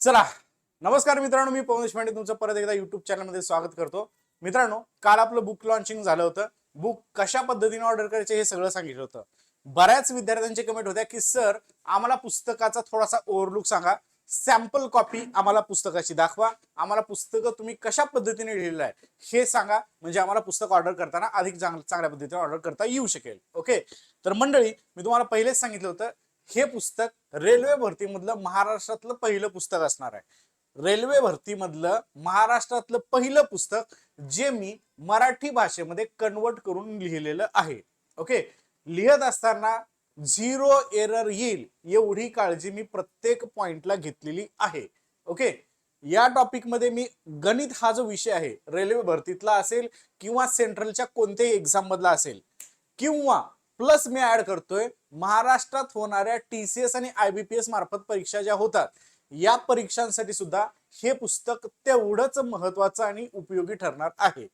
चला नमस्कार मित्रांनो मी पवन देशपांडे तुमचं परत एकदा युट्यूब चॅनलमध्ये स्वागत करतो. मित्रांनो काल आपलं बुक लॉन्चिंग झालं होतं. बुक कशा पद्धतीने ऑर्डर करायचे हे सगळं सांगितलं होतं. बऱ्याच विद्यार्थ्यांचे कमेंट होत्या की सर आम्हाला पुस्तकाचा थोडासा ओव्हरलुक सांगा. सॅम्पल कॉपी आम्हाला पुस्तकाची दाखवा. आम्हाला पुस्तकं तुम्ही कशा पद्धतीने लिहिलेलं आहे हे सांगा. म्हणजे आम्हाला पुस्तक ऑर्डर करताना अधिक चांगल्या पद्धतीने ऑर्डर करता येऊ शकेल. ओके तर मंडळी मी तुम्हाला पहिलेच सांगितलं होतं हे पुस्तक रेल्वे भरतीमधलं महाराष्ट्रातलं पहिलं पुस्तक असणार आहे. रेल्वे भरतीमधलं महाराष्ट्रातलं पहिलं पुस्तक जे मी मराठी भाषेमध्ये कन्वर्ट करून लिहिलेलं आहे. ओके? लिहित असताना झिरो एरर येईल एवढी काळजी मी प्रत्येक पॉइंटला घेतलेली आहे. ओके? या टॉपिकमध्ये मी गणित हा जो विषय आहे रेल्वे भरतीतला असेल किंवा सेंट्रलच्या कोणत्याही एक्झाम मधला असेल किंवा प्लस मी ऍड करतोय महाराष्ट्रात होणाऱ्या टी सी एस आणि एस मार्फत परीक्षा ज्या होतात या परीक्षांसाठी सुद्धा हे पुस्तक तेवढंच महत्वाचं आणि उपयोगी ठरणार आहे.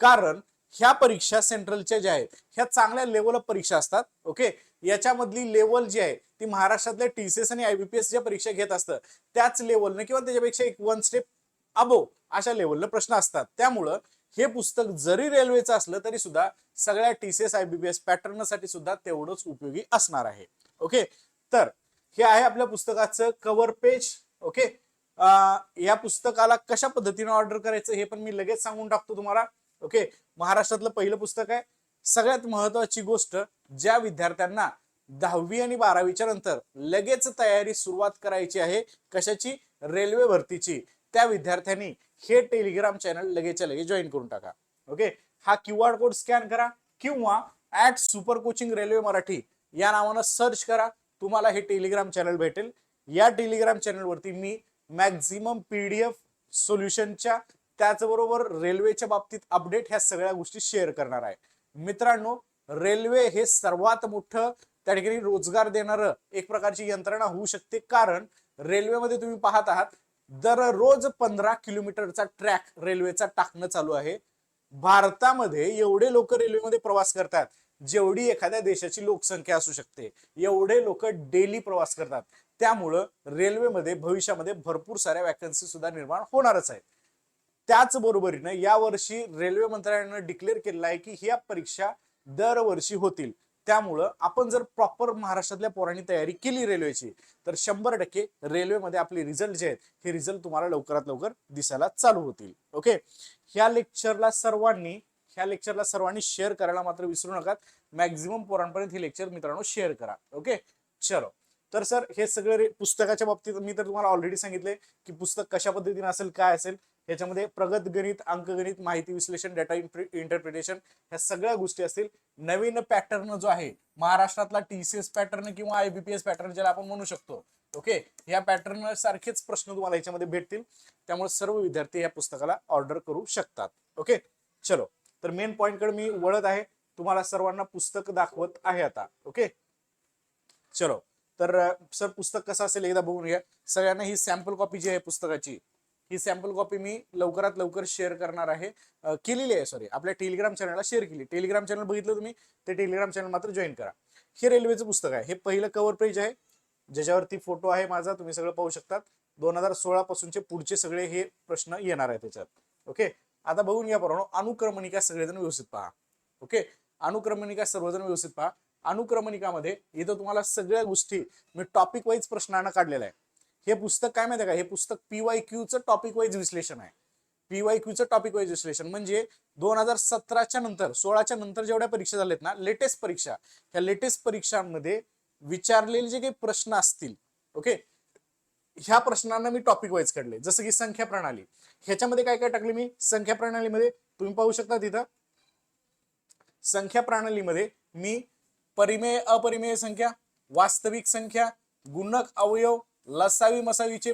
कारण ह्या परीक्षा सेंट्रलच्या ज्या आहेत ह्या चांगल्या लेवल परीक्षा असतात ओके याच्यामधली लेवल जी आहे ती महाराष्ट्रातल्या टी सी एस आणि आयबीपीएस ज्या परीक्षा घेत असतं त्याच लेवलनं किंवा त्याच्यापेक्षा एक वन स्टेप अबो अशा लेवलनं प्रश्न असतात. त्यामुळं हे पुस्तक जरी रेल्वेचं असलं तरी सुद्धा सगळ्या टी सी एस आयबीपीएस पॅटर्नसाठी सुद्धा तेवढंच उपयोगी असणार आहे. ओके? तर हे आहे आपल्या पुस्तकाचं कव्हर पेज ओके? या पुस्तकाला कशा पद्धतीने ऑर्डर करायचं हे पण मी लगेच सांगून टाकतो तुम्हाला. ओके? महाराष्ट्रातलं पहिलं पुस्तक आहे. सगळ्यात महत्वाची गोष्ट ज्या विद्यार्थ्यांना दहावी आणि बारावीच्या नंतर लगेच तयारी सुरुवात करायची आहे कशाची? रेल्वे भरतीची. त्या विद्यार्थ्यांनी हे टेलिग्राम चॅनल लगेचच्या लगेच जॉईन करून टाका. ओके? हा क्यू आर कोड स्कॅन करा किंवा at super coaching railway Marathi या नावानं सर्च करा. तुम्हाला हे टेलिग्राम चॅनल भेटेल. या टेलिग्राम चॅनलवरती मी मॅक्झिमम पीडीएफ सोल्युशनच्या त्याचबरोबर रेल्वेच्या बाबतीत अपडेट ह्या सगळ्या गोष्टी शेअर करणार आहे. मित्रांनो रेल्वे हे सर्वात मोठं त्या ठिकाणी रोजगार देणारं एक प्रकारची यंत्रणा होऊ शकते. कारण रेल्वेमध्ये तुम्ही पाहत आहात दररोज पंधरा किलोमीटरचा ट्रॅक रेल्वेचा टाकणं चालू आहे. भारतामध्ये एवढे लोक रेल्वेमध्ये प्रवास करतात जेवढी एखाद्या देशाची लोकसंख्या असू शकते एवढे लोक डेली प्रवास करतात. त्यामुळं रेल्वेमध्ये भविष्यामध्ये भरपूर साऱ्या वॅकन्सी सुद्धा निर्माण होणारच आहेत. त्याचबरोबरीनं यावर्षी रेल्वे मंत्रालयानं डिक्लेअर केलेलं आहे की ह्या परीक्षा दरवर्षी होतील. त्यामुळं आपण जर प्रॉपर महाराष्ट्रातल्या पोरांनी तयारी केली रेल्वेची तर शंभर टक्के रेल्वेमध्ये आपले रिझल्ट जे आहेत हे रिझल्ट तुम्हाला लवकरात लवकर दिसायला चालू होतील. ओके ह्या लेक्चरला सर्वांनी ह्या लेक्चरला सर्वांनी शेअर करायला मात्र विसरू नका. मॅक्झिमम पोरांपर्यंत हे लेक्चर मित्रांनो शेअर करा. ओके चलो. तर सर हे सगळे रे- पुस्तकाच्या बाबतीत मी तर तुम्हाला ऑलरेडी सांगितले की पुस्तक कशा पद्धतीने असेल काय असेल ह्याच्यामध्ये प्रगत गणित अंकगणित माहिती विश्लेषण डेटा इंटरप्रिटेशन ह्या सगळ्या गोष्टी असतील. नवीन पॅटर्न जो आहे महाराष्ट्रातला टीसीएस पॅटर्न किंवा आयबीपीएस पॅटर्न ज्याला आपण म्हणू शकतो ओके या पॅटर्न सारखेच प्रश्न तुम्हाला याच्यामध्ये भेटतील. त्यामुळे सर्व विद्यार्थी या पुस्तकाला ऑर्डर करू शकतात ओके चलो तर मेन पॉइंटकडे मी वळत आहे. तुम्हाला सर्वांना पुस्तक दाखवत आहे आता ओके चलो तर सर पुस्तक कसं असेल एकदा बघून घ्या. सगळ्यांना ही सॅम्पल कॉपी जी आहे पुस्तकाची ही सॅम्पल कॉपी मी लवकरात लवकर शेअर करणार आहे. केलेली आहे सॉरी आपल्या टेलिग्राम चॅनलला शेअर केली. टेलिग्राम चॅनल बघितलं तुम्ही ते टेलिग्राम चॅनल मात्र जॉईन करा. हे रेल्वेचं पुस्तक आहे. हे पहिलं कव्हर पेज आहे. ज्याच्यावरती फोटो आहे माझा तुम्ही सगळं पाहू शकतात. दोन हजार सोळा पासूनचे पुढचे सगळे हे प्रश्न येणार आहे त्याच्यात. ओके आता बघून घ्या बरोबर अनुक्रमणिका सगळेजण व्यवस्थित पहा. ओके अनुक्रमणिका सर्वजण व्यवस्थित पहा. अनुक्रमणिकामध्ये इथं तुम्हाला सगळ्या गोष्टी मी टॉपिक वाईज प्रश्नांना काढलेला आहे हे पुस्तक काय माहिती का? हे पुस्तक पीवाय क्यूचं टॉपिक वाईज विश्लेषण आहे. पीवाय क्यूचं टॉपिक वाईज विश्लेषण म्हणजे दोन हजार सतराच्या नंतर सोळाच्या नंतर जेवढ्या परीक्षा झाल्यात ना लेटेस्ट परीक्षा ह्या लेटेस्ट परीक्षांमध्ये विचारलेले जे काही प्रश्न असतील ओके ह्या प्रश्नांना मी टॉपिक वाईज काढले. जसं की संख्या प्रणाली. ह्याच्यामध्ये काय काय टाकले मी? संख्या प्रणालीमध्ये तुम्ही पाहू शकता तिथं. संख्या प्रणालीमध्ये मी परिमेय अपरिमेय संख्या वास्तविक संख्या गुणक अवयव लसावी मसावीचे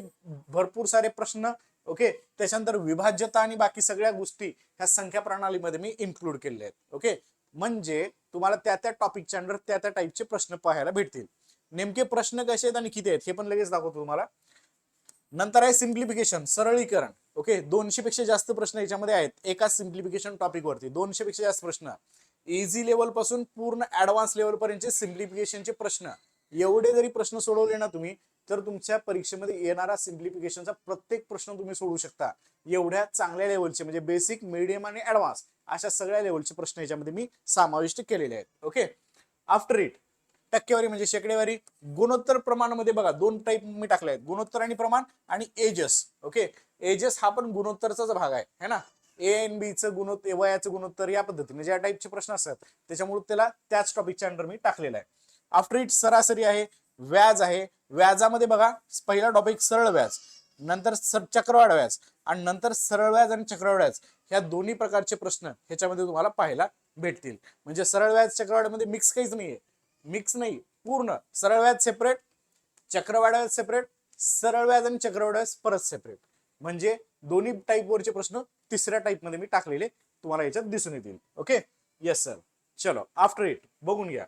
भरपूर सारे प्रश्न ओके? त्याच्यानंतर विभाज्यता आणि बाकी सगळ्या गोष्टी ह्या संख्या प्रणालीमध्ये मी इन्क्लूड केलेल्या आहेत ओके? म्हणजे तुम्हाला त्या त्या टॉपिकच्या अंडर त्या त्या टाईपचे प्रश्न पाहायला भेटतील. नेमके प्रश्न कसे आहेत आणि किती आहेत हे पण लगेच दाखवतो तुम्हाला. नंतर आहे सिम्प्लिफिकेशन सरळीकरण ओके? दोनशे पेक्षा जास्त प्रश्न याच्यामध्ये आहेत एका सिम्प्लिफिकेशन टॉपिक वरती दोनशे पेक्षा जास्त प्रश्न. इझी लेवलपासून पूर्ण ऍडव्हान्स लेवल पर्यंतचे सिम्प्लिफिकेशनचे प्रश्न. एवढे जरी प्रश्न सोडवले ना तुम्ही तर तुमच्या परीक्षेमध्ये येणारा सिम्प्लिफिकेशनचा प्रत्येक प्रश्न तुम्ही सोडवू शकता. एवढ्या चांगल्या लेवलचे म्हणजे बेसिक मिडियम आणि ऍडव्हान्स अशा सगळ्या लेवलचे प्रश्न याच्यामध्ये मी समाविष्ट केलेले आहेत. ओके आफ्टर इट टक्केवारी म्हणजे शेकडेवारी गुणोत्तर प्रमाणामध्ये बघा दोन टाईप मी टाकले आहेत. गुणोत्तर आणि प्रमाण आणि एजस ओके एजस हा पण गुणोत्तरचाच भाग आहे है ना? ए एन बीचं गुणोत्तर वयाचं गुणोत्तर या पद्धतीने ज्या टाईपचे प्रश्न असतात त्याच्यामुळे त्याला त्याच टॉपिकच्या अंडर मी टाकलेला आहे. आफ्टर इट सरासरी आहे व्याज आहे. व्याजामध्ये बघा पहिला टॉपिक सरळ व्याज नंतर सर चक्रवाढ व्याज आणि नंतर सरळ व्याज आणि चक्रवाढ व्याज. ह्या दोन्ही प्रकारचे प्रश्न ह्याच्यामध्ये तुम्हाला पाहायला भेटतील. म्हणजे सरळ व्याज चक्रवाढमध्ये मिक्स काहीच नाहीये. मिक्स नाही पूर्ण. सरळ व्याज सेपरेट चक्रवाढ व्याज सेपरेट सरळ व्याज आणि चक्रवाढ व्याज परत सेपरेट म्हणजे दोन्ही टाईपवरचे प्रश्न तिसऱ्या टाईपमध्ये मी टाकलेले तुम्हाला याच्यात दिसून येतील. ओके येस सर चलो आफ्टर इट बघून घ्या.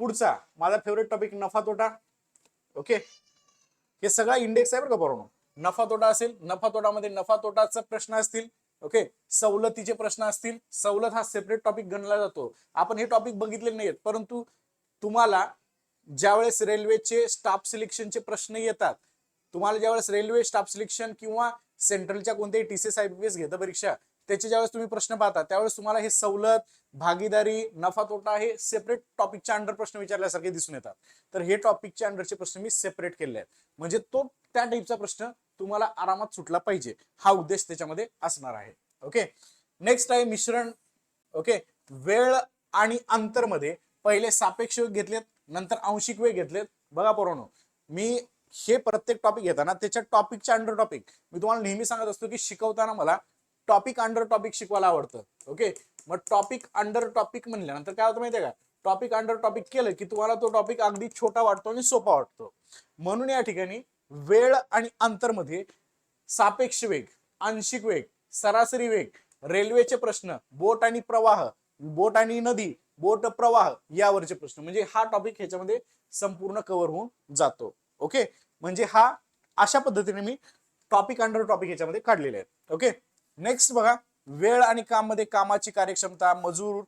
पुढचा माझा फेवरेट टॉपिक नफा तोटा. ओके हे सगळा इंडेक्स आहे बरं का बरोबर नफा तोटा असेल नफा तोटामध्ये नफा तोटाचा प्रश्न असतील. ओके सवलतीचे प्रश्न असतील. सवलत हा सेपरेट टॉपिक गणला जातो. आपण हे टॉपिक बघितले नाहीत परंतु तुम्हाला ज्यावेळेस रेल्वेचे स्टाफ सिलेक्शनचे प्रश्न येतात तुम्हाला ज्यावेळेस रेल्वे स्टाफ सिलेक्शन किंवा सेंट्रलच्या कोणत्याही T C S I P S घेतं परीक्षा त्याचे ज्यावेळेस तुम्ही प्रश्न पाहता त्यावेळेस तुम्हाला हे सवलत भागीदारी नफा तोटा हे सेपरेट टॉपिकच्या अंडर प्रश्न विचारल्यासारखे दिसून येतात. तर हे टॉपिकच्या अंडरचे प्रश्न मी सेपरेट केले आहेत. म्हणजे तो त्या टाईपचा प्रश्न तुम्हाला आरामात सुटला पाहिजे. हा उद्देश त्याच्यामध्ये असणार आहे. ओके नेक्स्ट आहे मिश्रण. ओके वेळ आणि अंतरमध्ये पहिले सापेक्ष वेग घेतलेत नंतर आंशिक वेग घेतलेत. बघा पोरांनो मी हे प्रत्येक टॉपिक घेताना त्याच्या टॉपिकच्या अंडर टॉपिक मी तुम्हाला नेहमी सांगत असतो की शिकवताना मला टॉपिक अंडर टॉपिक शिकवायला आवडतं. ओके मग टॉपिक अंडर टॉपिक म्हणल्यानंतर काय होतं माहितीये का? टॉपिक अंडर टॉपिक केलं की तुम्हाला तो टॉपिक अगदी छोटा वाटतो आणि सोपा वाटतो. म्हणून या ठिकाणी वेळ आणि अंतरमध्ये सापेक्ष वेग आंशिक वेग सरासरी वेग रेल्वेचे प्रश्न बोट आणि प्रवाह बोट आणि नदी बोट प्रवाह यावरचे प्रश्न. म्हणजे हा टॉपिक ह्याच्यामध्ये संपूर्ण कव्हर होऊन जातो. ओके म्हणजे हा अशा पद्धतीने मी टॉपिक अंडर टॉपिक याच्यामध्ये काढलेले आहेत. ओके नेक्स्ट बघा वेळ आणि काममध्ये कामाची कार्यक्षमता मजूर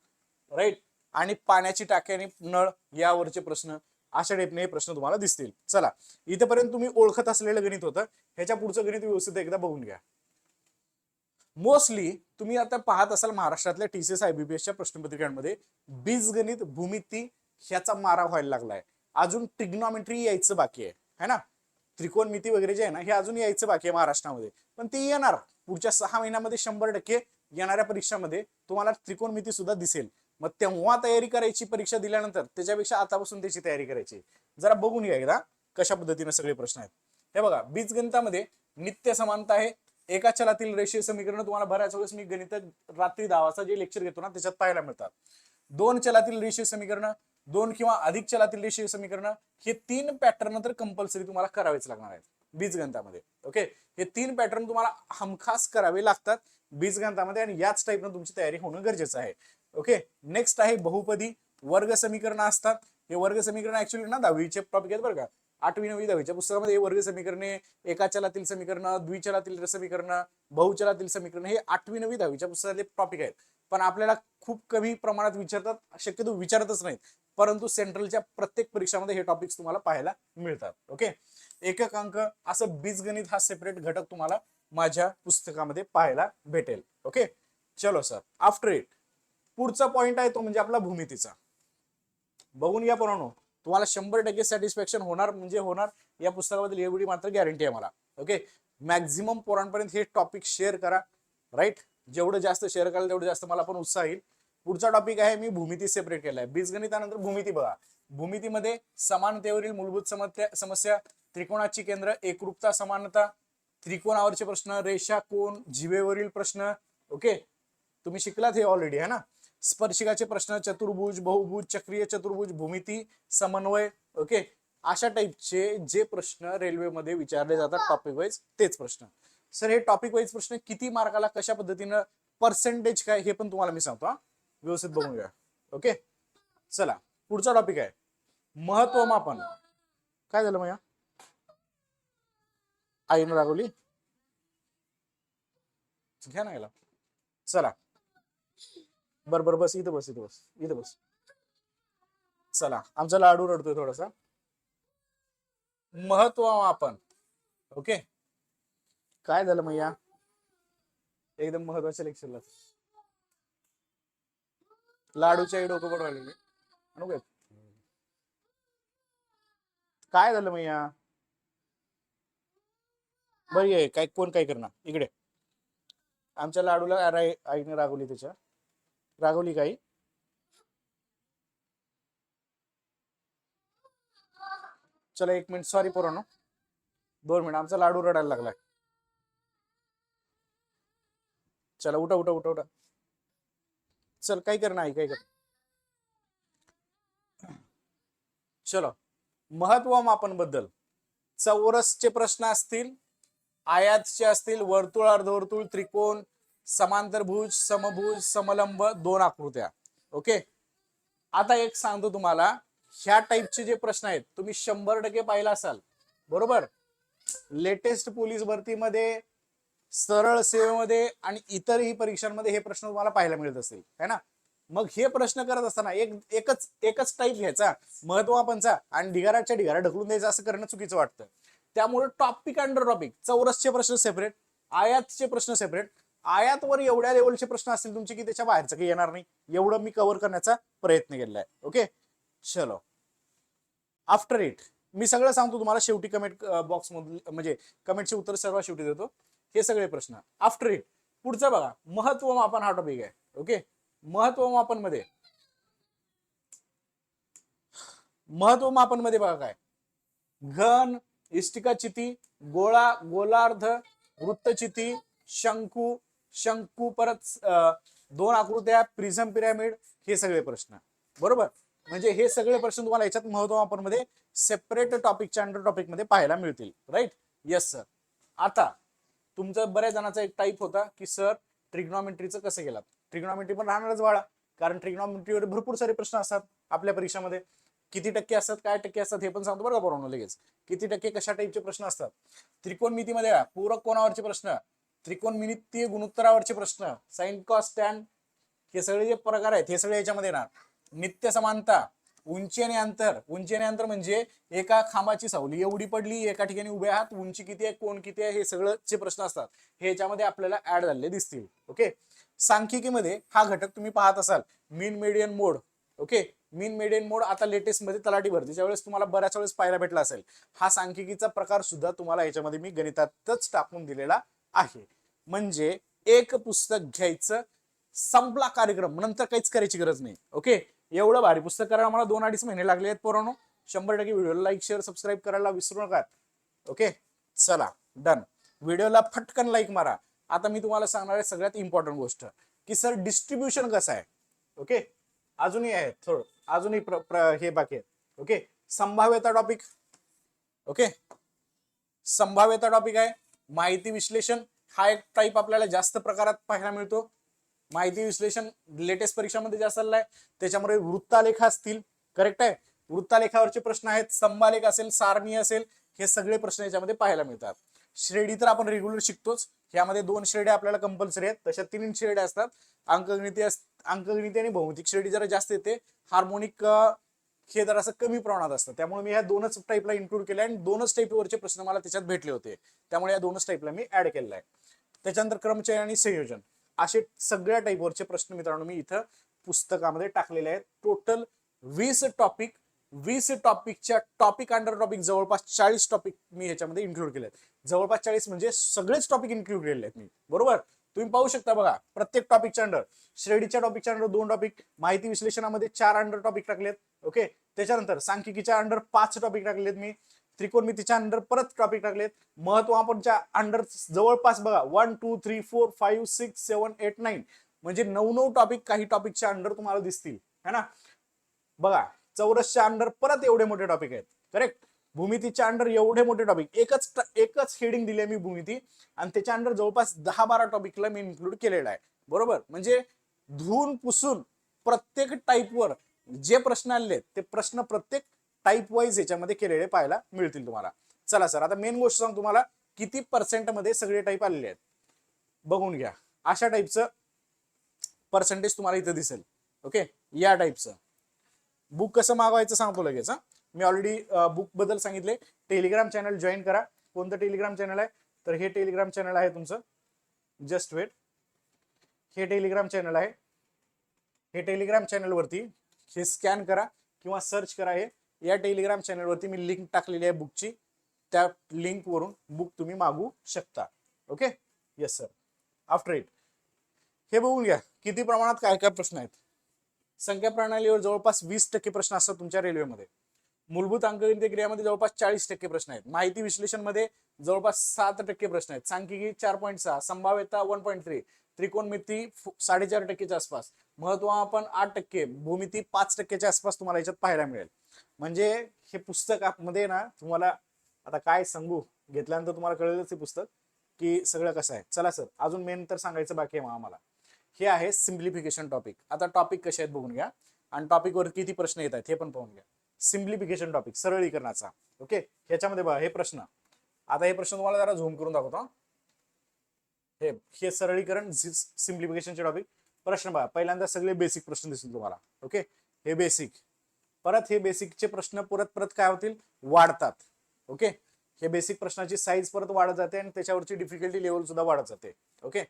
राईट आणि पाण्याची टाकी आणि नळ यावरचे प्रश्न अशा टाईपने हे प्रश्न तुम्हाला दिसतील. चला इथेपर्यंत तुम्ही ओळखत असलेलं गणित होतं. ह्याच्या पुढचं गणित व्यवस्थित एकदा बघून घ्या. मोस्टली तुम्ही आता पाहत असाल महाराष्ट्रातल्या टी सी एस आयबीपीएसच्या प्रश्नपत्रिकांमध्ये बीजगणित भूमिती ह्याचा मारा व्हायला लागलाय. अजून ट्रिग्नॉमेट्री यायचं बाकी आहे. है ना? त्रिकोणमिती वगैरे जे आहे ना हे अजून यायचं बाकी आहे महाराष्ट्रामध्ये. पण ते येणार. पुढच्या सहा महिन्यामध्ये शंभर टक्के येणाऱ्या परीक्षामध्ये तुम्हाला त्रिकोणमिती सुद्धा दिसेल. मग तेव्हा तयारी करायची परीक्षा दिल्यानंतर त्याच्यापेक्षा आतापासून त्याची तयारी करायची. जरा बघून घ्या एकदा कशा पद्धतीने सगळे प्रश्न आहेत. हे बघा बीजगणितामध्ये नित्य समानता आहे. एका चलातील रेषीय समीकरण तुम्हाला बऱ्याच वेळेस मी गणित रात्री दहा वाजता जे लेक्चर घेतो ना त्याच्यात पाहायला मिळतात. दोन चलातील रेषीय समीकरण दोन किंवा अधिक चलातील रेषीय समीकरण हे तीन पॅटर्न तर कंपल्सरी तुम्हाला करावेच लागणार आहेत. बीजगणितामध्ये. ओके हे तीन पॅटर्न तुम्हाला हमखास करावे लागतात बीजगणितामध्ये आणि याच टाईपनं तुमची तयारी होणं गरजेचं आहे. ओके नेक्स्ट आहे बहुपदी वर्ग समीकरण असतात. हे वर्ग समीकरण ऍक्च्युली ना दहावीचे टॉपिक आहेत बरं का? आठवी नववी दहावीच्या पुस्तकामध्ये वर्ग समीकरणे एका चलातील समीकरण द्विचलातील समीकरणं बहुचलातील समीकरणं हे आठवी नववी दहावीच्या पुस्तकातले टॉपिक आहेत. पण आपल्याला खूप कमी प्रमाणात विचारतात शक्यतो विचारतच नाहीत. परंतु सेंट्रलच्या प्रत्येक परीक्षामध्ये हे टॉपिक्स तुम्हाला पाहायला मिळतात. ओके एकक अंक असं बीजगणित हा सेपरेट घटक तुम्हाला माझ्या पुस्तकामध्ये पाहायला भेटेल. ओके चलो सर आफ्टर इट पुढचा पॉइंट आहे तो म्हणजे आपला भूमितीचा. बघून घ्या पोरांनो. तुम्हाला शंभर टक्के सॅटिस्फॅक्शन होणार म्हणजे होणार. या पुस्तकाबद्दल एवढी मात्र गॅरंटी आहे मला. ओके मॅक्झिमम पोरांपर्यंत हे टॉपिक शेअर करा. राईट जेवढं जास्त शेअर कराल तेवढं जास्त मला पण उत्साह येईल. पुढचा टॉपिक आहे मी भूमिती सेपरेट केलाय बीजगणितानंतर भूमिती बघा. भूमितीमध्ये समानतेवरील मूलभूत समस्या समस्या त्रिकोणाची केंद्र एकरूपता समानता त्रिकोणावरचे प्रश्न रेषा कोण जीवेवरील प्रश्न. ओके तुम्ही शिकलात हे ऑलरेडी आहे ना? स्पर्शिकाचे प्रश्न चतुर्भुज बहुभुज चक्रीय चतुर्भुज भूमिती समन्वय ओके अशा टाईपचे जे प्रश्न रेल्वेमध्ये विचारले जातात टॉपिक वाईज तेच प्रश्न. सर हे टॉपिक वाईज प्रश्न किती मार्काला कशा पद्धतीनं पर्सेंटेज काय हे पण तुम्हाला मी सांगतो हा. व्यवस्थित बघून घ्या ओके चला पुढचा टॉपिक आहे. महत्त्व मापन काय झालं मग आईनं रागवली घ्या ना याला. चला. बर बर बस इथं बस इथं बस इथं बस. चला आमचा लाडू रडतोय थोडासा. महत्त्व आपण ओके? काय झालं मैया? एकदम महत्त्वाच्या लेक्चरला लाडूच्या डोकं पडवायला आणू काय झालं मैया? बरी ये काय कोण काय करणार? इकडे. आमच्या लाडूला राय- आईने रागवली त्याच्या. रागवली काही? चला एक मिनिट. सॉरी पोरानो. दोन मिनिट. आमचा लाडू रडायला लागलाय. चला उठा उठा उठा उठा. चल काय कर नाही काय कर. चलो. महत्त्व मापनबद्दल चौरसचे प्रश्न असतील आयातचे असतील वर्तुळ अर्धवर्तुळ त्रिकोण समांतरभुज समभुज समलंब दोन आकृत्या. ओके आता एक सांगतो तुम्हाला ह्या टाईपचे जे प्रश्न आहेत तुम्ही शंभर टक्के पाहिला असाल. बरोबर? लेटेस्ट पोलीस भरतीमध्ये सरळ सेवेमध्ये आणि इतरही परीक्षांमध्ये हे प्रश्न तुम्हाला पाहायला मिळत असतील है ना? मग हे प्रश्न करत असताना एक एकच एकच टाईप घ्यायचा महत्वापणचा आणि ढिगाराच्या ढिगारा ढकलून द्यायचा असं करणं चुकीचं वाटतं. त्यामुळे टॉपिक अंडर टॉपिक चौरसचे प्रश्न सेपरेट आयातचे प्रश्न सेपरेट आयातवर एवढ्या लेवलचे प्रश्न असतील तुमचे की त्याच्या बाहेरचं काही येणार नाही. एवढं मी कव्हर करण्याचा प्रयत्न केलेला आहे ओके चलो. आफ्टर इट मी सगळं सांगतो तुम्हाला शेवटी कमेंट बॉक्स मधून म्हणजे कमेंटचे उत्तर सर्वात शेवटी देतो. हे सगळे प्रश्न. आफ्टर इट पुढचं बघा. महत्त्व मापन हा टॉपिक आहे. ओके महत्त्व मापनमध्ये महत्त्व मापनमध्ये बघा काय? घन इष्टिका चिती गोळा गोलार्ध वृत्तचिती शंकू शंकू परत दोन आकृत्या प्रिझम पिरॅमिड हे सगळे प्रश्न. बरोबर? म्हणजे हे सगळे प्रश्न तुम्हाला याच्यात महत्त्व मापनमध्ये सेपरेट टॉपिकच्या अंडर टॉपिकमध्ये पाहायला मिळतील. राईट येस सर आता तुमचं बऱ्याच जणांचा एक टाईप होता की सर ट्रिग्नॉमेट्रीचं कसं गेलात ट्रिग्नॉमेट्री पण राहणारच वाळा कारण ट्रिग्नॉमेट्रीवर भरपूर सारे प्रश्न असतात आपल्या परीक्षामध्ये. किती टक्के असतात काय टक्के असतात हे पण सांगतो बरं का बरोबर लगेच. किती टक्के कशा टाईपचे प्रश्न असतात? त्रिकोणमितीमध्ये पूरक कोणावरचे प्रश्न. त्रिकोणमितीय गुणोत्तरावरचे प्रश्न साईन कॉस टॅन हे सगळे जे प्रकार आहेत हे सगळे याच्यामध्ये येणार. नित्य समानता उंची आणि अंतर. उंची आणि अंतर म्हणजे एका खांबाची सावली. एवढी पडली एका ठिकाणी उभे आहात उंची किती आहे कोण किती आहे हे सगळं जे प्रश्न असतात. हे याच्यामध्ये आपल्याला ऍड झालेले दिसतील. ओके सांख्यिकीमध्ये हा घटक तुम्ही पाहत असाल. Mean median mode okay mean median mode आता लेटेस्टमध्ये तलाठी भरतीच्या वेळेस तुम्हाला बऱ्याच वेळेस पाहायला भेटला असेल. हा सांख्यिकीचा प्रकार सुद्धा तुम्हाला याच्यामध्ये मी गणितातच टाकून दिलेला आहे. म्हणजे एक पुस्तक घ्यायचं संपला कार्यक्रम. नंतर काहीच करायची गरज नाही. ओके? एवढं भारी पुस्तक करायला मला दोन अडीच महिने लागले आहेत पोरांनो. शंभर टक्के व्हिडिओला लाईक शेअर सबस्क्राईब करायला विसरू नका. ओके? चला डन. व्हिडिओला फटकन लाईक मारा. आता मी तुम्हाला सांगणार आहे सगळ्यात इम्पॉर्टंट गोष्ट की सर डिस्ट्रीब्युशन कसं आहे? ओके? अजूनही आहे थोडं. अजूनही प्र, हे बाकी आहे. ओके? संभाव्यता टॉपिक ओके? संभाव्यता टॉपिक आहे. माहिती विश्लेषण. हा एक टाईप आपल्याला जास्त प्रकारात पाहायला मिळतो. माहिती विश्लेषण लेटेस्ट परीक्षामध्ये जास्त आलेला आहे त्याच्यामध्ये वृत्तालेख असतील. करेक्ट आहे? वृत्तालेखावरचे प्रश्न आहेत स्तंभालेख असेल सारणी असेल हे सगळे प्रश्न याच्यामध्ये पाहायला मिळतात. श्रेणी तर आपण रेग्युलर शिकतोच. यामध्ये दोन श्रेड्या आपल्याला कंपल्सरी आहेत. तशा तीन श्रेड्या असतात. अंकगणिती अस- अंकगणिती आणि भौतिक श्रेणी जरा जास्त येते. हार्मोनिक हे जरासं कमी प्रमाणात असतं. त्यामुळे मी ह्या दोनच टाईपला इन्क्लूड केले आणि दोनच टाईपवरचे प्रश्न मला त्याच्यात भेटले होते. त्यामुळे या दोनच टाईपला मी ऍड केलेला आहे त्याच्यानंतर क्रमचय आणि संयोजन. असे सगळ्या टाईपवरचे प्रश्न मित्रांनो मी इथं पुस्तकामध्ये टाकलेले आहेत. टोटल वीस टॉपिक वीस टॉपिकच्या टॉपिक अंडर टॉपिक जवळपास चाळीस टॉपिक मी ह्याच्यामध्ये इन्क्लूड केले आहेत जवळपास चाळीस म्हणजे सगळेच टॉपिक इन्क्लूड केलेले आहेत मी. बरोबर? तुम्ही पाहू शकता बघा प्रत्येक टॉपिकच्या अंडर श्रेणीच्या टॉपिकच्या अंडर दोन टॉपिक माहिती विश्लेषणामध्ये चार अंडर टॉपिक टाकलेत ओके त्याच्यानंतर सांख्यिकीच्या अंडर पाच टॉपिक टाकलेत मी त्रिकोणमितीच्या अंडर परत टॉपिक टाकलेत महत्त्व आपणच्या अंडर जवळपास बघा one two three four five six seven eight nine म्हणजे नऊ नऊ टॉपिक काही टॉपिकच्या अंडर तुम्हाला दिसतील है ना? बघा चौरसच्या अंडर परत एवढे मोठे टॉपिक आहेत करेक्ट भूमितीच्या अंडर एवढे मोठे टॉपिक एकच एकच हेडिंग दिली मी भूमिती. आणि त्याच्या अंडर जवळपास दहा बारा टॉपिकला मी इन्क्लूड केलेला आहे. बरोबर? म्हणजे धुवून पुसून प्रत्येक टाईपवर जे प्रश्न आलेले आहेत ते प्रश्न प्रत्येक टाईप वाईज याच्यामध्ये केलेले पाहायला मिळतील तुम्हाला. चला सर आता मेन गोष्ट सांग तुम्हाला किती पर्सेंटमध्ये सगळे टाईप आलेले आहेत? बघून घ्या. अशा टाईपचं पर्सेंटेज तुम्हाला इथं दिसेल. ओके या टाईपचं बुक कसं मागवायचं सांगतो लगेच हा. मी ऑलरेडी बुकबद्दल सांगितले. टेलिग्राम चॅनल जॉईन करा. कोणतं टेलिग्राम चॅनल आहे? तर हे टेलिग्राम चॅनल आहे तुमचं. जस्ट वेट हे टेलिग्राम चॅनल आहे. हे टेलिग्राम चॅनलवरती हे स्कॅन करा किंवा सर्च करा हे. या टेलिग्राम चॅनलवरती मी लिंक टाकलेली आहे बुकची त्या लिंकवरून बुक तुम्ही मागू शकता. Okay yes sir after it हे बघून घ्या. किती प्रमाणात काय काय प्रश्न आहेत? संख्या प्रणालीवर जवळपास वीस टक्के प्रश्न असतात तुमच्या रेल्वेमध्ये मूलभूत अंकगणित क्रियामध्ये जवळपास चाळीस टक्के प्रश्न आहेत. माहिती विश्लेषणमध्ये जवळपास सात टक्के प्रश्न आहेत. सांख्यिकी चार पॉईंट सहा संभाव्यता वन पॉईंट थ्री त्रिकोणमिती साडेचार टक्केच्या आसपास. महत्वापन आठ टक्के भूमिती पाच टक्केच्या आसपास तुम्हाला याच्यात पाहायला मिळेल. म्हणजे हे पुस्तकमध्ये ना तुम्हाला आता काय सांगू? घेतल्यानंतर तुम्हाला कळेलच हे पुस्तक की सगळं कसं आहे. चला सर अजून मेन तर सांगायचं बाकी आहे मग आम्हाला. हे आहे सिम्प्लिफिकेशन टॉपिक आता टॉपिक कसे आहेत बघून घ्या. आणि टॉपिकवर किती प्रश्न येत आहेत हे पण पाहून घ्या. सिम्प्लिफिकेशन टॉपिक सरळीकरणाचा. ओके? ह्याच्यामध्ये बघा हे प्रश्न. आता हे प्रश्न तुम्हाला जरा झूम करून दाखवतो हे. हे सरळीकरण सिम्प्लिफिकेशनचे टॉपिक. प्रश्न बघा पहिल्यांदा सगळे बेसिक प्रश्न दिसतील तुम्हाला. ओके? हे बेसिक परत हे बेसिकचे प्रश्न परत परत काय होतील? वाढतात. ओके? हे बेसिक प्रश्नाची साईज परत वाढत जाते आणि त्याच्यावरची डिफिकल्टी लेवल सुद्धा वाढत जाते. ओके?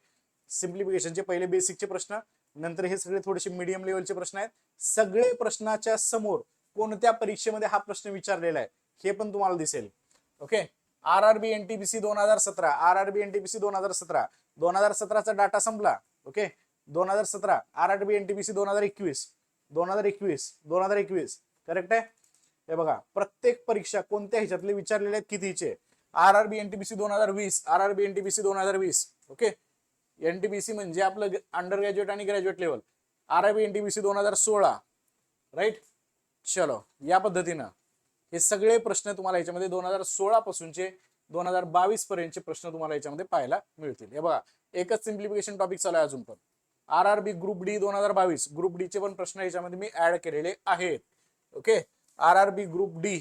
सिम्प्लिफिकेशनचे पहिले बेसिकचे प्रश्न नंतर हे सगळे थोडेसे मीडियम लेवलचे प्रश्न आहेत. सगळे प्रश्नाच्या समोर कोणत्या परीक्षेमध्ये हा प्रश्न विचारलेला आहे हे पण तुम्हाला दिसेल okay R R B N T B C दोन हजार सतरा R R B N T B C दोन हजार सतरा दोन हजार सतराचा डाटा संपला ओके दोन हजार सतरा R R B N T B C दोन हजार एकवीस दोन हजार एकवीस दोन हजार एकवीस करेक्ट आहे हे बघा प्रत्येक परीक्षा कोणत्या ह्याच्यातले विचारलेले आहेत कितीचे R R B N T B C दोन हजार वीस R R B N T B C दोन हजार वीस okay N T B C म्हणजे आपलं अंडर ग्रॅज्युएट आणि graduate level R R B N T B C दोन हजार सोळा राईट चलो या पद्धतीनं हे सगळे प्रश्न तुम्हाला याच्यामध्ये दोन हजार सोळा पासूनचे दोन हजार बावीस पर्यंतचे प्रश्न तुम्हाला याच्यामध्ये पाहायला मिळतील. हे बघा एकच सिम्प्लिफिकेशन टॉपिक चालू आहे अजून पण. R R B group D दोन हजार बावीस ग्रुप डी चे पण प्रश्न याच्यामध्ये मी ऍड केलेले आहेत. Okay R R B group D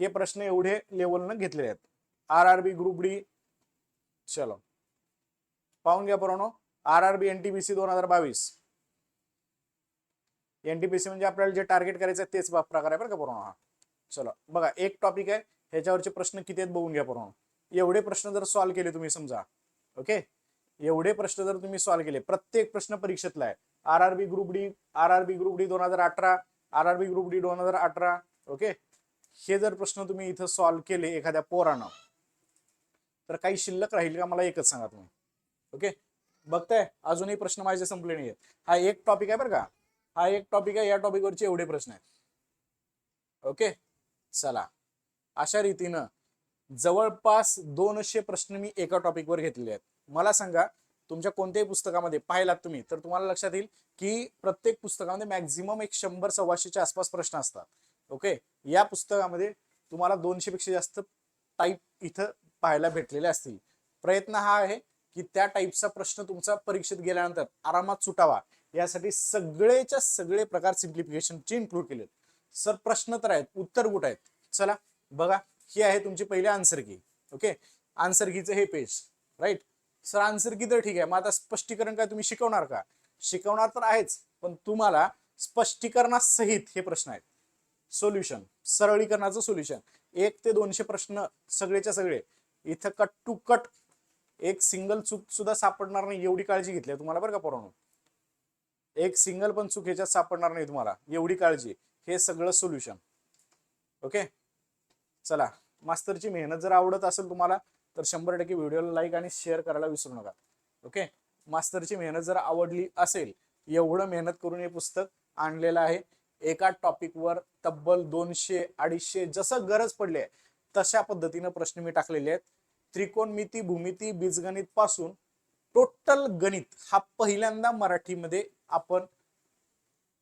हे प्रश्न एवढे लेवलनं घेतलेले आहेत. R R B group D चलो. पाहून घ्या पोरांनो. R R B N T B C दोन हजार बावीस. एनटीपीसी म्हणजे आपल्याला जे टार्गेट करायचं आहे तेच प्रकार आहे बरं का पूर्ण हा. चला बघा एक टॉपिक आहे ह्याच्यावरचे प्रश्न किती आहेत बघून घ्या पूर्ण. एवढे प्रश्न जर सॉल्व्ह केले तुम्ही समजा ओके एवढे प्रश्न जर तुम्ही सॉल्व्ह केले प्रत्येक प्रश्न परीक्षेतला आहे. R R B group D R R B group D दोन हजार अठरा R R B group D दोन हजार अठरा ओके हे जर प्रश्न तुम्ही इथं सॉल्व्ह केले एखाद्या पोरानं तर काही शिल्लक राहील का? मला एकच सांगा तुम्ही ओके बघताय अजूनही प्रश्न माझे संपले नाही आहेत हा एक टॉपिक आहे बरं का? हा एक टॉपिक आहे या टॉपिकवरचे एवढे प्रश्न आहेत. ओके चला. अशा रीतीनं जवळपास दोनशे प्रश्न मी एका टॉपिकवर घेतलेले आहेत. मला सांगा तुमच्या कोणत्याही पुस्तकामध्ये पाहिलात तुम्ही तर तुम्हाला लक्षात येईल की प्रत्येक पुस्तकामध्ये मॅक्झिमम एक शंभर सव्वाशेच्या आसपास प्रश्न असतात. ओके या पुस्तकामध्ये तुम्हाला दोनशे पेक्षा जास्त टाईप इथं पाहायला भेटलेले असतील. प्रयत्न हा आहे की त्या टाईपचा प्रश्न तुमचा परीक्षेत गेल्यानंतर आरामात सुटावा. यासाठी सगळेच्या सगळे प्रकार सिम्प्लिफिकेशनचे इन्क्लूड केलेत सर प्रश्न तर आहेत. उत्तर कुठं आहेत? चला बघा. ही आहे तुमची पहिली आन्सर की ओके आन्सर कीचं हे पेज राईट सर आन्सर की तर ठीक आहे. मग आता स्पष्टीकरण काय तुम्ही शिकवणार का? शिकवणार तर आहेच पण तुम्हाला स्पष्टीकरणासहित हे प्रश्न आहेत. सोल्युशन सरळीकरणाचं सोल्युशन एक ते दोनशे प्रश्न सगळेच्या सगळे. इथं कट टू कट एक सिंगल चूक सुद्धा सापडणार नाही. एवढी काळजी घेतली आहे तुम्हाला बरं का पोरांनो? एक सिंगल पण चूक ह्याच्यात सापडणार नाही तुम्हाला. एवढी काळजी. हे सगळं सोल्युशन ओके चला. मास्तरची मेहनत जर आवडत असेल तुम्हाला तर शंभर टक्के व्हिडिओला लाईक आणि शेअर करायला विसरू नका. ओके मास्तरची मेहनत जर आवडली असेल एवढं मेहनत करून हे पुस्तक आणलेलं आहे. एका टॉपिकवर तब्बल दोनशे अडीचशे जसं गरज पडली आहे तशा पद्धतीनं प्रश्न मी टाकलेले आहेत. त्रिकोणमिती भूमिती बीजगणित पासून टोटल गणित हा पहिल्यांदा मराठीमध्ये आपण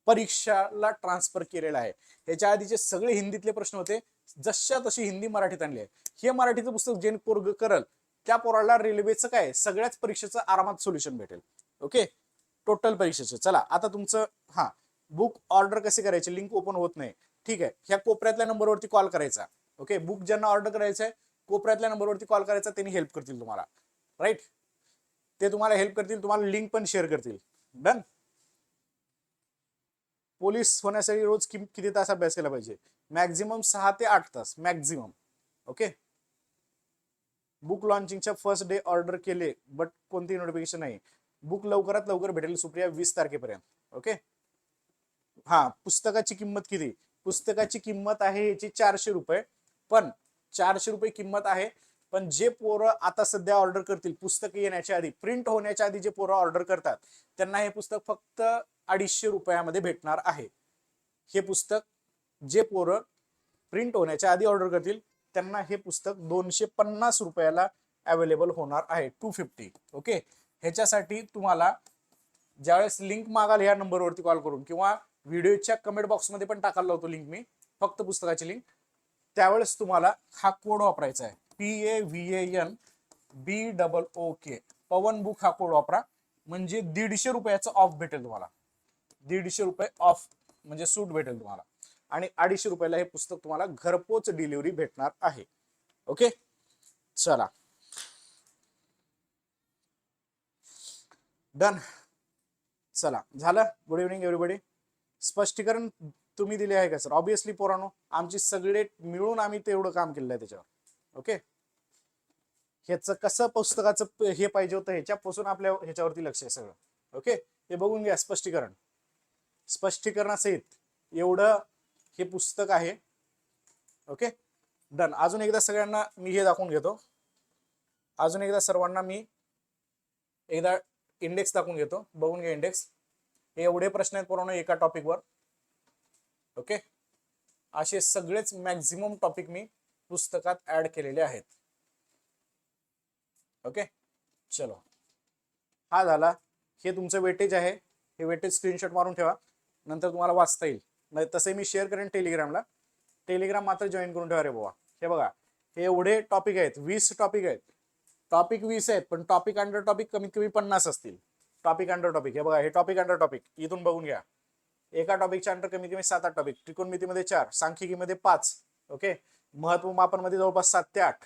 परीक्षाला ट्रान्सफर केलेला आहे. याच्या आधीचे सगळे हिंदीतले प्रश्न होते जशा तशी हिंदी मराठीत आणली आहे. हे मराठीचं पुस्तक जे पोरग करल त्या पोराला रेल्वेचं काय सगळ्याच परीक्षेचं आरामात सोल्युशन भेटेल. ओके? टोटल परीक्षेचं. चला आता तुमचं हा बुक ऑर्डर कसे करायचे? लिंक ओपन होत नाही. ठीक आहे ह्या कोपऱ्यातल्या नंबरवरती कॉल करायचा. ओके? बुक ज्यांना ऑर्डर करायचं आहे कोपऱ्यातल्या नंबरवरती कॉल करायचा त्यांनी हेल्प करतील तुम्हाला. राईट? ते तुम्हाला हेल्प करतील तुम्हाला लिंक पण शेअर करतील. डन पोलीस होण्यासाठी रोज किम- किती तास अभ्यास केला पाहिजे? मॅक्झिमम सहा ते आठ तास मॅक्झिमम ओके बुक लॉन्चिंगच्या फर्स्ट डे ऑर्डर केले बट कोणती नोटिफिकेशन नाही. बुक लवकरात लवकर भेटेल सुप्रिया वीस तारखेपर्यंत. ओके हा पुस्तकाची किंमत किती? पुस्तकाची किंमत आहे याची चारशे रुपये. पण चारशे रुपये किंमत आहे पण जे पोरं आता सध्या ऑर्डर करतील पुस्तक येण्याच्या आधी प्रिंट होण्याच्या आधी जे पोरं ऑर्डर करतात त्यांना हे पुस्तक फक्त अडीचशे रुपयामध्ये भेटणार आहे. हे पुस्तक जे पोरं प्रिंट होण्याच्या आधी ऑर्डर करतील त्यांना हे पुस्तक दोनशे पन्नास रुपयाला अवेलेबल होणार आहे टू फिफ्टी ओके ह्याच्यासाठी तुम्हाला ज्यावेळेस लिंक मागाल ह्या नंबरवरती कॉल करून किंवा व्हिडिओच्या कमेंट बॉक्समध्ये पण टाकायला होतो लिंक मी फक्त पुस्तकाची लिंक त्यावेळेस तुम्हाला हा कोड वापरायचा आहे. P A V N B double O K Pavan book हा कोड वापरा. म्हणजे दीडशे रुपयाचं ऑफ भेटेल तुम्हाला. दीडशे रुपये ऑफ म्हणजे सूट भेटेल तुम्हाला. आणि अडीचशे रुपयाला हे पुस्तक तुम्हाला घरपोच डिलिव्हरी भेटणार आहे. ओके चला. डन चला. झालं? गुड इव्हनिंग एव्हरीबडी स्पष्टीकरण तुम्ही दिले आहे का सर ऑब्विसली पोरानो आमची सगळे मिळून आम्ही तेवढं काम केलेलं आहे त्याच्यावर. ओके? ह्याचं कसं पुस्तकाचं प- हे पाहिजे होतं ह्याच्यापासून आपल्या ह्याच्यावरती लक्ष आहे सगळं. ओके? हे बघून घ्या स्पष्टीकरण. स्पष्टीकरणासहित एवढं हे पुस्तक आहे. ओके? डन. अजून एकदा सगळ्यांना मी हे दाखवून घेतो. अजून एकदा सर्वांना मी एकदा इंडेक्स दाखवून घेतो. बघून घ्या इंडेक्स हे एवढे प्रश्न आहेत पूर्ण एका टॉपिकवर ओके? असे सगळेच मॅक्झिमम टॉपिक मी पुस्तकात ऍड केलेले आहेत. ओके? चलो. हा झाला. हे तुमचं वेटेज आहे. हे वेटेज स्क्रीनशॉट मारून ठेवा. नंतर तुम्हाला वाचता येईल. नाही तसे मी शेअर करेन टेलिग्रामला. टेलिग्राम मात्र जॉईन करून ठेवा रे बाबा हे बघा. हे एवढे टॉपिक आहेत. वीस टॉपिक आहेत. टॉपिक वीस आहेत पण टॉपिक अंडर टॉपिक कमीत कमी पन्नास असतील. Topic under topic. हे बघा हे टॉपिक अंडर टॉपिक. इथून बघून घ्या. एका टॉपिकच्या अंडर कमीत कमी सात आठ टॉपिक. त्रिकोणमितीमध्ये चार. सांख्यिकीमध्ये पाच. ओके? महत्त्व मापनमध्ये जवळपास सात ते आठ.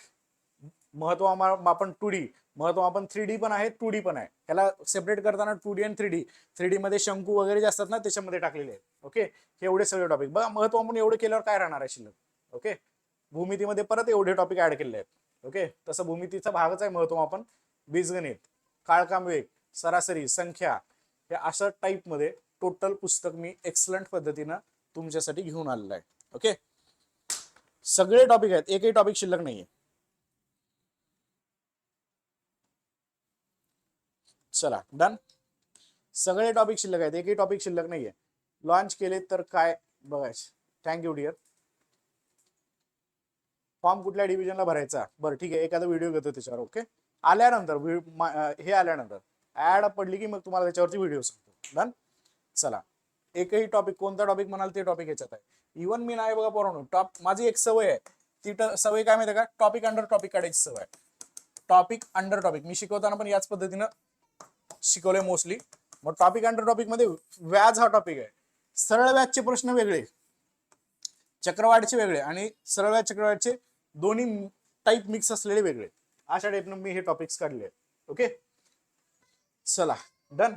महत्त्व मापन टू डी महत्त्व मापन थ्री डी पण आहे टू डी पण आहे. त्याला सेपरेट करताना टू डी आणि थ्री डी थ्री डी मध्ये शंकू वगैरे जे असतात ना त्याच्यामध्ये टाकलेले आहेत. ओके हे एवढे सगळे टॉपिक बघा महत्त्व आपण एवढं केल्यावर काय राहणार आहे शिल्लक? ओके भूमितीमध्ये परत एवढे टॉपिक ऍड केले आहेत. ओके तसं भूमितीचा भागच आहे महत्त्व आपण बीजगणित काळकाम वेग सरासरी संख्या. हे अशा टाईपमध्ये टोटल पुस्तक मी एक्सलंट पद्धतीनं तुमच्यासाठी घेऊन आलेलं आहे. ओके सगळे टॉपिक आहेत. एकही टॉपिक शिल्लक नाहीये. चला डन सगळे टॉपिक शिल्लक आहेत. एकही टॉपिक शिल्लक नाहीये. लॉन्च केले तर काय? बघायचं. थँक्यू डिअर फॉर्म कुठल्या डिव्हिजनला भरायचा? बरं ठीक आहे. एखादा व्हिडिओ घेतो त्याच्यावर ओके आल्यानंतर हे आल्यानंतर. ऍड पडली की मग तुम्हाला त्याच्यावरती व्हिडिओ सांगतो. डन चला. एकही टॉपिक कोणता टॉपिक म्हणाल ते टॉपिक याच्यात आहे. इवन मी नाही बघा पोरांनो. टॉप माझी एक सवय आहे. ती सवय काय माहिती का? टॉपिक अंडर टॉपिक काढायची सवय टॉपिक अंडर टॉपिक मी शिकवताना पण याच पद्धतीनं शिकवले मोस्टली मग टॉपिक अंडर टॉपिकमध्ये व्याज हा टॉपिक आहे. सरळ व्याजचे प्रश्न वेगळे. चक्रवाढचे वेगळे आणि सरळ व्याज चक्रवाढचे दोन्ही टाईप मिक्स असलेले वेगळे. अशा टाईपनं मी हे टॉपिक्स काढले ओके चला. डन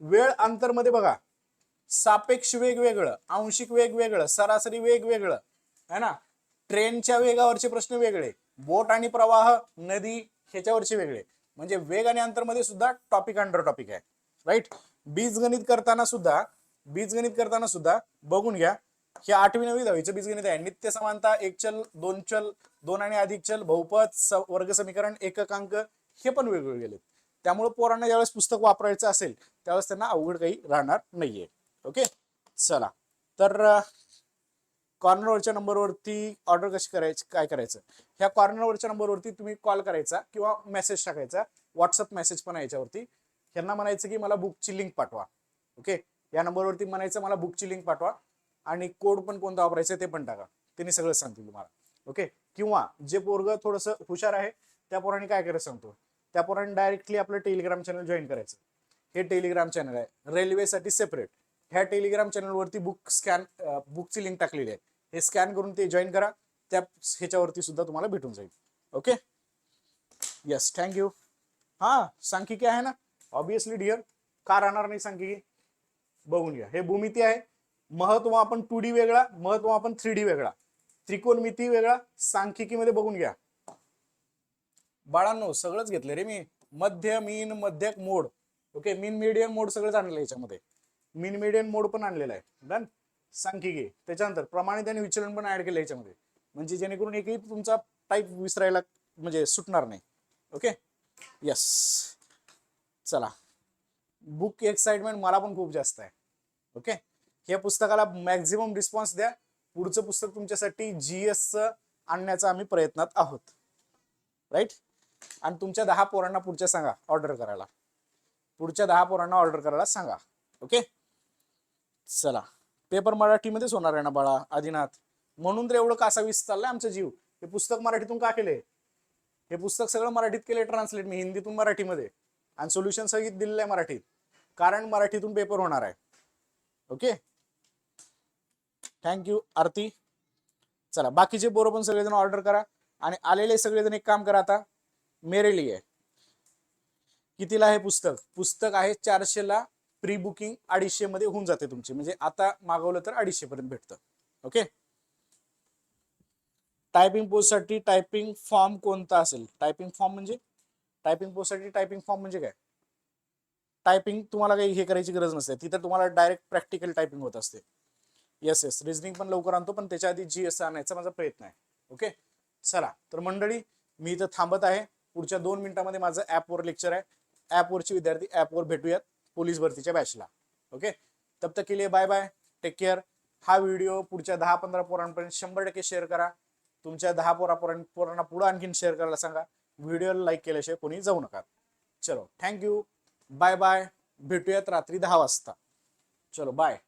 वेळ अंतरमध्ये बघा. सापेक्ष वेगवेगळं आंशिक वेगवेगळं सरासरी वेगवेगळं है ना? ट्रेनच्या वेगावरचे प्रश्न वेगळे बोट आणि प्रवाह नदी ह्याच्यावरचे वेगळे. म्हणजे वेग आणि अंतरमध्ये सुद्धा टॉपिक अंडर टॉपिक आहे. राईट बीजगणित करताना सुद्धा बीजगणित करताना सुद्धा बघून घ्या. हे आठवी नववी दहावीचं बीजगणित आहे. नित्य समानता एक चल दोन चल दोन आणि अधिक चल बहुपद स- वर्ग समीकरण एककांक हे पण वेगवेगळे गेलेत त्यामुळे पोरांना ज्यावेळेस पुस्तक वापरायचं असेल त्यावेळेस त्यांना अवघड काही राहणार नाहीये. ओके? चला. तर कॉर्नरवरच्या नंबरवरती ऑर्डर कशी करायची काय करायचं? ह्या कॉर्नरवरच्या नंबरवरती तुम्ही कॉल करायचा किंवा मेसेज टाकायचा. व्हॉट्सअप मेसेज पण आहे याच्यावरती. ह्यांना म्हणायचं की मला बुकची लिंक पाठवा. ओके? या नंबरवरती म्हणायचं मला बुकची लिंक पाठवा. आणि कोड पण कोणता वापरायचा ते पण टाका. त्यांनी सगळं सांगतील तुम्हाला. ओके? किंवा जे पोरग थोडंसं हुशार आहे त्या पोराने काय करायचं सांगतो. त्या पोराने डायरेक्टली आपलं टेलिग्राम चॅनल जॉईन करायचं. हे टेलिग्राम चॅनल आहे. रेल्वेसाठी सेपरेट ह्या टेलिग्राम चॅनलवरती बुक स्कॅन बुकची लिंक टाकलेली आहे. हे स्कॅन करून ते जॉईन करा. त्या ह्याच्यावरती सुद्धा तुम्हाला भेटून जाईल. ओके येस थँक्यू हा सांख्यिकी आहे ना? ऑब्विसली डिअर का राहणार नाही सांख्यिकी? बघून घ्या. हे भूमिती आहे. महत्त्व आपण टू डी वेगळा महत्त्व आपण थ्री डी वेगळा. त्रिकोणमिती वेगळा सांख्यिकीमध्ये बघून घ्या. बाळांनो सगळंच घेतलं रे मी. मध्य मीन मध्यक मोड. ओके मीन मीडियम मोड सगळंच आणलं याच्यामध्ये. मिन मिडियन मोड पण आणलेला आहे. डन सांख्यिकी त्याच्यानंतर प्रमाणित आणि विचलन पण ऍड केलं याच्यामध्ये. म्हणजे जेणेकरून एकही तुमचा टाईप विसरायला म्हणजे सुटणार नाही. ओके यस चला. बुक एक्साइटमेंट मला पण खूप जास्त आहे. ओके या पुस्तकाला मॅक्झिमम रिस्पॉन्स द्या. पुढचं पुस्तक तुमच्यासाठी जी जीएस आणण्याचा आम्ही प्रयत्नात आहोत. राईट आणि तुमच्या दहा पोरांना पुढच्या सांगा. ऑर्डर करायला. पुढच्या दहा पोरांना ऑर्डर करायला सांगा. ओके चला. पेपर मराठीमध्येच होणार आहे ना बाळा आदिनाथ? म्हणून तर एवढं कासावीस चाललंय आमचं जीव. हे पुस्तक मराठीतून का केले हे पुस्तक सगळं मराठीत केले ट्रान्सलेट मी हिंदीतून मराठीमध्ये. आणि सोल्युशन सगळी दिलेलं आहे मराठीत. कारण मराठीतून पेपर होणार आहे. Okay thank you Aarti. चला बाकीचे बरोबर पण सगळेजण ऑर्डर करा. आणि आलेले सगळेजण एक काम करा आता. मेरे लिए. कितीला हे पुस्तक? पुस्तक आहे चारशेला. प्री बुकिंग अडीचशे मध्ये होऊन जाते तुमची. म्हणजे आता मागवलं तर अडीचशे पर्यंत भेटतं. ओके टायपिंग पोस्टसाठी टायपिंग फॉर्म कोणता असेल? टायपिंग फॉर्म म्हणजे? टायपिंग पोस्टसाठी टायपिंग फॉर्म म्हणजे काय? टायपिंग तुम्हाला काही हे करायची गरज नसते. तिथं तुम्हाला डायरेक्ट प्रॅक्टिकल टायपिंग होत असते. येस येस रिझनिंग पण लवकर आणतो पण त्याच्या आधी जी एस आणायचा माझा प्रयत्न आहे. ओके चला. तर मंडळी मी इथं थांबत आहे. पुढच्या दोन मिनिटामध्ये माझं ॲपवर लेक्चर आहे. ॲपवरचे विद्यार्थी ॲपवर भेटूयात. पोलीस भरतीच्या बॅचला ओके तब तक के लिए बाय बाय टेक केअर हा व्हिडिओ पुढच्या दहा पंधरा पोरांपर्यंत शंभर टक्के शेअर करा. तुमच्या दहा पोरापर्यंत पोरांना पुढं आणखीन शेअर करायला सांगा. व्हिडिओला लाईक केल्याशिवाय कोणी जाऊ नका. चलो. थँक्यू बाय बाय भेटूयात रात्री दहा वाजता. चलो बाय